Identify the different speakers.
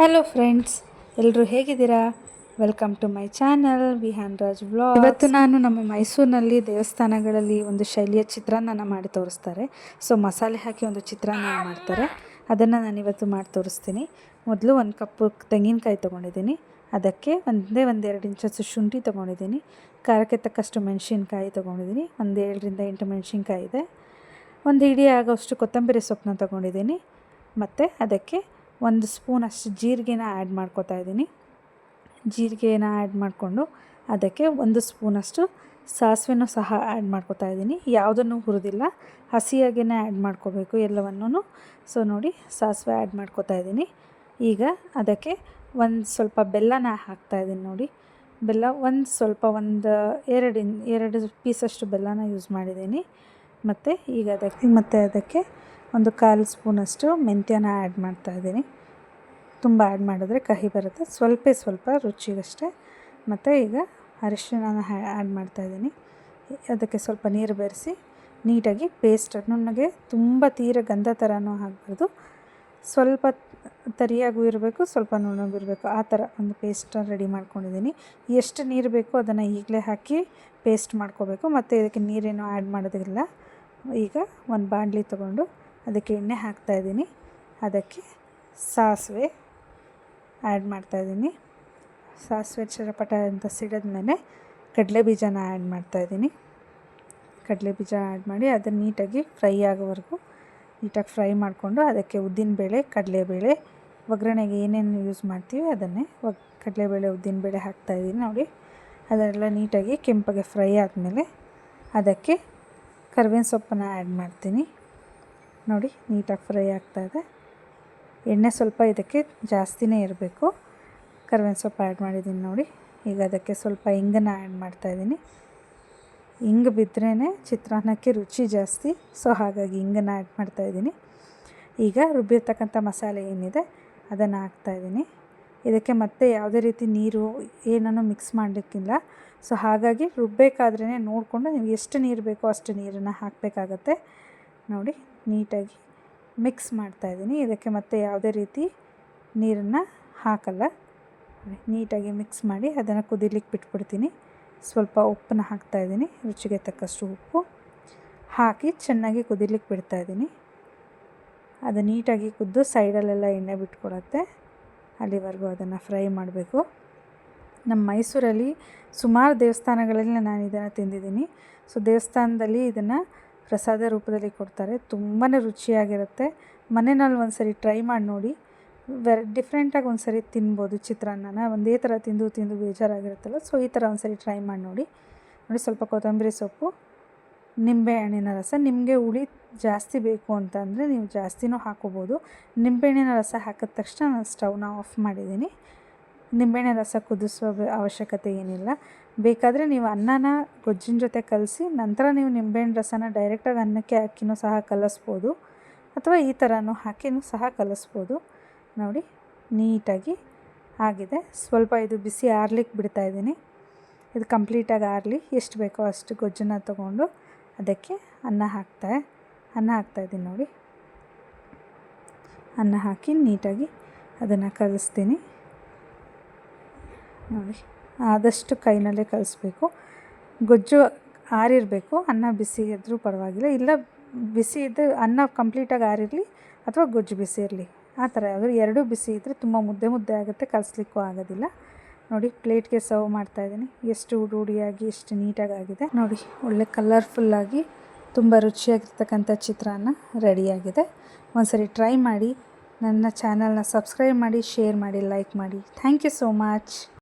Speaker 1: Hello friends ಎಲ್ಲರೂ ಹೇಗಿದ್ದೀರಾ? Welcome to my channel Vihaan Raj vlog ಇವತ್ತು ನಾನು ನಮ್ಮ ಮೈಸೂರಿನಲ್ಲಿ ದೇವಸ್ಥಾನಗಳಲ್ಲಿ ಒಂದು ಶೈಲಿಯ ಚಿತ್ರಾನ್ನ ಮಾಡಿ ತೋರಿಸ್ತಾರೆ. ಸೊ ಮಸಾಲೆ ಹಾಕಿ ಒಂದು ಚಿತ್ರಾನ್ನ ಮಾಡ್ತಾರೆ. ಅದನ್ನು ನಾನು ಇವತ್ತು ಮಾಡಿ ತೋರಿಸ್ತೀನಿ. ಮೊದಲು ಒಂದು ಕಪ್ಪು ತೆಂಗಿನಕಾಯಿ ತೊಗೊಂಡಿದ್ದೀನಿ. ಅದಕ್ಕೆ ಒಂದೇ ಒಂದು ಎರಡು ಇಂಚಷ್ಟು ಶುಂಠಿ ತೊಗೊಂಡಿದ್ದೀನಿ. ಖಾರಕ್ಕೆ ತಕ್ಕಷ್ಟು ಮೆಣಸಿನ್ಕಾಯಿ ತೊಗೊಂಡಿದ್ದೀನಿ. ಒಂದು ಏಳರಿಂದ ಎಂಟು ಮೆಣಸಿನ್ಕಾಯಿ ಇದೆ. ಒಂದು ಹಿಡಿ ಆಗೋಷ್ಟು ಕೊತ್ತಂಬರಿ ಸೊಪ್ಪನ್ನ ತೊಗೊಂಡಿದ್ದೀನಿ. ಮತ್ತು ಅದಕ್ಕೆ ಒಂದು ಸ್ಪೂನ್ ಅಷ್ಟು ಜೀರಿಗೆನ ಆ್ಯಡ್ ಮಾಡ್ಕೋತಾ ಇದ್ದೀನಿ. ಜೀರಿಗೆನ ಆ್ಯಡ್ ಮಾಡಿಕೊಂಡು ಅದಕ್ಕೆ ಒಂದು ಸ್ಪೂನಷ್ಟು ಸಾಸಿವೆನೂ ಸಹ ಆ್ಯಡ್ ಮಾಡ್ಕೋತಾ ಇದ್ದೀನಿ. ಯಾವುದನ್ನು ಹುರಿದಿಲ್ಲ. ಹಸಿಯಾಗೇನೆ ಆ್ಯಡ್ ಮಾಡ್ಕೋಬೇಕು ಎಲ್ಲವನ್ನೂ ಸೊ ನೋಡಿ, ಸಾಸಿವೆ ಆ್ಯಡ್ ಮಾಡ್ಕೋತಾ ಇದ್ದೀನಿ. ಈಗ ಅದಕ್ಕೆ ಒಂದು ಸ್ವಲ್ಪ ಬೆಲ್ಲನ ಹಾಕ್ತಾಯಿದ್ದೀನಿ ನೋಡಿ. ಬೆಲ್ಲ ಒಂದು ಸ್ವಲ್ಪ ಒಂದು ಎರಡು ಎರಡು ಪೀಸಷ್ಟು ಬೆಲ್ಲನ ಯೂಸ್ ಮಾಡಿದ್ದೀನಿ. ಮತ್ತು ಈಗ ಅದಕ್ಕೆ, ಮತ್ತು ಅದಕ್ಕೆ ಒಂದು ಕಾಲು ಸ್ಪೂನಷ್ಟು ಮೆಂತ್ಯನ ಆ್ಯಡ್ ಮಾಡ್ತಾಯಿದ್ದೀನಿ ತುಂಬ ಆ್ಯಡ್ ಮಾಡಿದ್ರೆ ಕಹಿ ಬರುತ್ತೆ. ಸ್ವಲ್ಪ ಸ್ವಲ್ಪ, ರುಚಿಗಷ್ಟೇ. ಮತ್ತು ಈಗ ಅರಿಶಿಣನ ಆ್ಯಡ್ ಮಾಡ್ತಾಯಿದ್ದೀನಿ ಅದಕ್ಕೆ ಸ್ವಲ್ಪ ನೀರು ಬೆರೆಸಿ, ನೀಟಾಗಿ ಪೇಸ್ಟ್ ನುಣ್ಣಗೆ ತುಂಬ ತೀರ ಗಂಧ ಥರನೂ ಆಗಬಾರ್ದು. ಸ್ವಲ್ಪ ತರಿಯಾಗೂ ಇರಬೇಕು, ಸ್ವಲ್ಪ ನುಣ್ಣಗೂ ಇರಬೇಕು. ಆ ಥರ ಒಂದು ಪೇಸ್ಟ್ ರೆಡಿ ಮಾಡ್ಕೊಂಡಿದ್ದೀನಿ. ಎಷ್ಟು ನೀರು ಬೇಕೋ ಅದನ್ನು ಈಗಲೇ ಹಾಕಿ ಪೇಸ್ಟ್ ಮಾಡ್ಕೋಬೇಕು. ಮತ್ತು ಇದಕ್ಕೆ ನೀರೇನು ಆ್ಯಡ್ ಮಾಡೋದಿಲ್ಲ. ಈಗ ಒಂದು ಬಾಣಲಿ ತೊಗೊಂಡು ಅದಕ್ಕೆ ಎಣ್ಣೆ ಹಾಕ್ತಾಯಿದ್ದೀನಿ ಅದಕ್ಕೆ ಸಾಸಿವೆ. ಆ್ಯಡ್ ಮಾಡ್ತಾಯಿದ್ದೀನಿ ಸಾಸಿವೆ ಚಟಪಟ ಅಂತ ಸಿಡಿದ್ಮೇಲೆ ಕಡಲೆ ಬೀಜನ ಆ್ಯಡ್ ಮಾಡ್ತಾಯಿದ್ದೀನಿ ಕಡಲೆ ಬೀಜ ಆ್ಯಡ್ ಮಾಡಿ ಅದನ್ನು ನೀಟಾಗಿ ಫ್ರೈ ಆಗೋವರೆಗೂ ನೀಟಾಗಿ ಫ್ರೈ ಮಾಡಿಕೊಂಡು ಅದಕ್ಕೆ ಉದ್ದಿನಬೇಳೆ ಕಡಲೆಬೇಳೆ ಒಗ್ಗರಣೆಗೆ ಏನೇನು ಯೂಸ್ ಮಾಡ್ತೀವಿ ಅದನ್ನೇ ಒಗ್ ಕಡಲೆಬೇಳೆ ಉದ್ದಿನಬೇಳೆ ಹಾಕ್ತಾಯಿದ್ದೀನಿ ನೋಡಿ. ಅದೆಲ್ಲ ನೀಟಾಗಿ ಕೆಂಪಗೆ ಫ್ರೈ ಆದಮೇಲೆ ಅದಕ್ಕೆ ಕರ್ಬೇವಿನ ಸೊಪ್ಪನ್ನು ಆ್ಯಡ್ ಮಾಡ್ತೀನಿ. ನೋಡಿ, ನೀಟಾಗಿ ಫ್ರೈ ಆಗ್ತಾಯಿದೆ ಎಣ್ಣೆ ಸ್ವಲ್ಪ ಇದಕ್ಕೆ ಜಾಸ್ತಿನೇ ಇರಬೇಕು. ಕರ್ಬೇವಿನ ಸೊಪ್ಪು ಆ್ಯಡ್ ಮಾಡಿದ್ದೀನಿ ನೋಡಿ. ಈಗ ಅದಕ್ಕೆ ಸ್ವಲ್ಪ ಇಂಗನ್ನು ಆ್ಯಡ್ ಮಾಡ್ತಾಯಿದ್ದೀನಿ ಹಿಂಗೆ ಬಿದ್ರೇ ಚಿತ್ರಾನ್ನಕ್ಕೆ ರುಚಿ ಜಾಸ್ತಿ, ಸೊ ಹಾಗಾಗಿ ಹಿಂಗನ್ನು ಆ್ಯಡ್ ಮಾಡ್ತಾಯಿದ್ದೀನಿ ಈಗ ರುಬ್ಬಿರ್ತಕ್ಕಂಥ ಮಸಾಲೆ ಏನಿದೆ, ಅದನ್ನು ಹಾಕ್ತಾಯಿದ್ದೀನಿ ಇದಕ್ಕೆ ಮತ್ತೆ ಯಾವುದೇ ರೀತಿ ನೀರು ಏನನ್ನು ಮಿಕ್ಸ್ ಮಾಡಲಿಕ್ಕಿಲ್ಲ. ಸೊ ಹಾಗಾಗಿ ರುಬ್ಬಬೇಕಾದ್ರೇ ನೋಡಿಕೊಂಡು ನೀವು ಎಷ್ಟು ನೀರು ಬೇಕೋ ಅಷ್ಟು ನೀರನ್ನು ಹಾಕಬೇಕಾಗತ್ತೆ. ನೋಡಿ, ನೀಟಾಗಿ ಮಿಕ್ಸ್ ಮಾಡ್ತಾಯಿದ್ದೀನಿ ಇದಕ್ಕೆ ಮತ್ತೆ ಯಾವುದೇ ರೀತಿ ನೀರನ್ನು ಹಾಕಲ್ಲ. ನೀಟಾಗಿ ಮಿಕ್ಸ್ ಮಾಡಿ ಅದನ್ನು ಕುದಿಲಿಕ್ಕೆ ಬಿಟ್ಬಿಡ್ತೀನಿ. ಸ್ವಲ್ಪ ಉಪ್ಪನ್ನ ಹಾಕ್ತಾಯಿದ್ದೀನಿ ರುಚಿಗೆ ತಕ್ಕಷ್ಟು ಉಪ್ಪು ಹಾಕಿ ಚೆನ್ನಾಗಿ ಕುದಿಲಿಕ್ಕೆ ಬಿಡ್ತಾಯಿದ್ದೀನಿ ಅದು ನೀಟಾಗಿ ಕುದ್ದು ಸೈಡಲ್ಲೆಲ್ಲ ಎಣ್ಣೆ ಬಿಟ್ಕೊಡತ್ತೆ. ಅಲ್ಲಿವರೆಗೂ ಅದನ್ನು ಫ್ರೈ ಮಾಡಬೇಕು. ನಮ್ಮ ಮೈಸೂರಲ್ಲಿ ಸುಮಾರು ದೇವಸ್ಥಾನಗಳಲ್ಲಿ ನಾನು ಇದನ್ನು ತಿಂದಿದ್ದೀನಿ. ಸೊ ದೇವಸ್ಥಾನದಲ್ಲಿ ಇದನ್ನು ಪ್ರಸಾದ ರೂಪದಲ್ಲಿ ಕೊಡ್ತಾರೆ. ತುಂಬಾ ರುಚಿಯಾಗಿರುತ್ತೆ. ಮನೆಯಲ್ಲಿ ಒಂದು ಸರಿ ಟ್ರೈ ಮಾಡಿ ನೋಡಿ. ವೆರಿ ಡಿಫ್ರೆಂಟಾಗಿ ಒಂದು ಸರಿ ತಿನ್ಬೋದು ಚಿತ್ರಾನ್ನನ. ಒಂದೇ ಥರ ತಿಂದು ತಿಂದು ಬೇಜಾರಾಗಿರುತ್ತಲ್ಲ ಸೊ ಈ ಥರ ಒಂದು ಸರಿ ಟ್ರೈ ಮಾಡಿ ನೋಡಿ. ನೋಡಿ ಸ್ವಲ್ಪ ಕೊತ್ತಂಬರಿ ಸೊಪ್ಪು ನಿಂಬೆಹಣ್ಣಿನ ರಸ. ನಿಮಗೆ ಹುಳಿ ಜಾಸ್ತಿ ಬೇಕು ಅಂತಂದರೆ ನೀವು ಜಾಸ್ತಿನೂ ಹಾಕೋಬೋದು. ನಿಂಬೆಹಣ್ಣಿನ ರಸ ಹಾಕಿದ ತಕ್ಷಣ ನಾನು ಸ್ಟವ್ನ ಆಫ್ ಮಾಡಿದ್ದೀನಿ. ನಿಂಬೆಹಣ್ಣಿನ ರಸ ಕುದಿಸುವ ಅವಶ್ಯಕತೆ ಏನಿಲ್ಲ. ಬೇಕಾದರೆ ನೀವು ಅನ್ನನ ಗೊಜ್ಜಿನ ಜೊತೆ ಕಲಸಿ, ನಂತರ ನೀವು ನಿಂಬೆಹಣ್ಣು ರಸನ ಡೈರೆಕ್ಟಾಗಿ ಅನ್ನಕ್ಕೆ ಹಾಕಿನೂ ಸಹ ಕಲಿಸ್ಬೋದು. ಅಥವಾ ಈ ಥರನೂ ಹಾಕಿನೂ ಸಹ ಕಲಿಸ್ಬೋದು. ನೋಡಿ, ನೀಟಾಗಿ ಆಗಿದೆ. ಸ್ವಲ್ಪ ಇದು ಬಿಸಿ ಆರ್ಲಿಕ್ಕೆ ಬಿಡ್ತಾಯಿದ್ದೀನಿ ಇದು ಕಂಪ್ಲೀಟಾಗಿ ಆರಲಿ. ಎಷ್ಟು ಬೇಕೋ ಅಷ್ಟು ಗೊಜ್ಜನ್ನ ತೊಗೊಂಡು ಅದಕ್ಕೆ ಅನ್ನ ಹಾಕ್ತಾ, ಅನ್ನ ಹಾಕ್ತಾಯಿದ್ದೀನಿ ನೋಡಿ. ಅನ್ನ ಹಾಕಿ ನೀಟಾಗಿ ಅದನ್ನು ಕಲಿಸ್ತೀನಿ. ನೋಡಿ. ಆದಷ್ಟು ಕೈನಲ್ಲೇ ಕಲಿಸ್ಬೇಕು. ಗೊಜ್ಜು ಆರಿರಬೇಕು, ಅನ್ನ ಬಿಸಿ ಇದ್ದರೂ ಪರವಾಗಿಲ್ಲ. ಇಲ್ಲ, ಬಿಸಿ ಇದ್ದರೆ ಅನ್ನ ಕಂಪ್ಲೀಟಾಗಿ ಆರಿರಲಿ ಅಥವಾ ಗೊಜ್ಜು ಬಿಸಿ ಇರಲಿ. ಆ ಥರ ಯಾವುದು ಎರಡೂ ಬಿಸಿ ಇದ್ದರೆ ತುಂಬ ಮುದ್ದೆ ಮುದ್ದೆ ಆಗುತ್ತೆ, ಕಲಿಸ್ಲಿಕ್ಕೂ ಆಗೋದಿಲ್ಲ. ನೋಡಿ, ಪ್ಲೇಟ್ಗೆ ಸರ್ವ್ ಮಾಡ್ತಾಯಿದ್ದೀನಿ ಎಷ್ಟು ಉಡುಡಿಯಾಗಿ ಎಷ್ಟು ನೀಟಾಗಿ ಆಗಿದೆ. ನೋಡಿ, ಒಳ್ಳೆ ಕಲರ್ಫುಲ್ಲಾಗಿ ತುಂಬ ರುಚಿಯಾಗಿರ್ತಕ್ಕಂಥ ಚಿತ್ರಾನ್ನ ರೆಡಿಯಾಗಿದೆ. ಒಂದ್ಸರಿ ಟ್ರೈ ಮಾಡಿ, ನನ್ನ ಚಾನಲ್ನ ಸಬ್ಸ್ಕ್ರೈಬ್ ಮಾಡಿ, ಶೇರ್ ಮಾಡಿ, ಲೈಕ್ ಮಾಡಿ. Thank you so much.